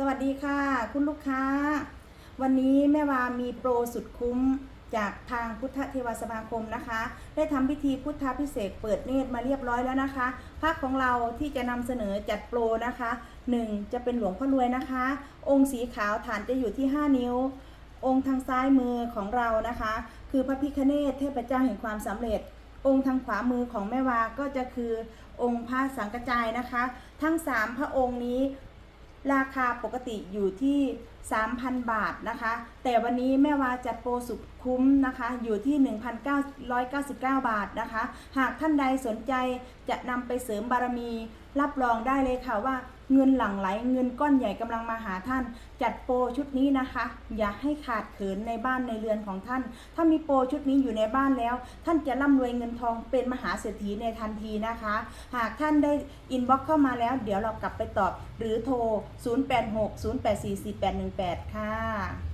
สวัสดีค่ะ คุณลูกค้า วันนี้แม่วามีโปรสุดคุ้มจากทางพุทธเทวสมาคมนะคะ ได้ทำพิธีพุทธพิเศษเปิดเนตรมาเรียบร้อยแล้วนะคะภาคของเราที่จะนำเสนอจัดโปรนะคะ 1. จะเป็นหลวงพ่อรวยนะคะ องค์สีขาวฐานจะอยู่ที่ 5 นิ้ว องค์ทางซ้ายมือของเรานะคะ คือพระพิคเนศเทพเจ้าแห่งความสำเร็จองค์ทางขวามือของแม่วาก็จะคือองค์พระสังกจายนะคะ ทั้ง 3 พระองค์นี้ ราคาปกติอยู่ที่ 3,000 บาทนะคะ แต่วันนี้แม่วาจัดโปรสุดคุ้มนะคะ อยู่ที่ 1,999 บาทนะคะ หากท่านใดสนใจจะนำไปเสริมบารมี รับรองได้เลยค่ะว่า เงินหลั่งไหลเงินก้อนใหญ่กำลังมาหาท่าน จัดโปรชุดนี้นะคะ อย่าให้ขาดเขินในบ้านในเรือนของท่าน ถ้ามีโปรชุดนี้อยู่ในบ้านแล้ว ท่านจะร่ำรวยเงินทองเป็นมหาเศรษฐีในทันทีนะคะ หากท่านได้อินบ็อกเข้ามาแล้ว เดี๋ยวเรากลับไปตอบ หรือโทร 0860844818 ค่ะ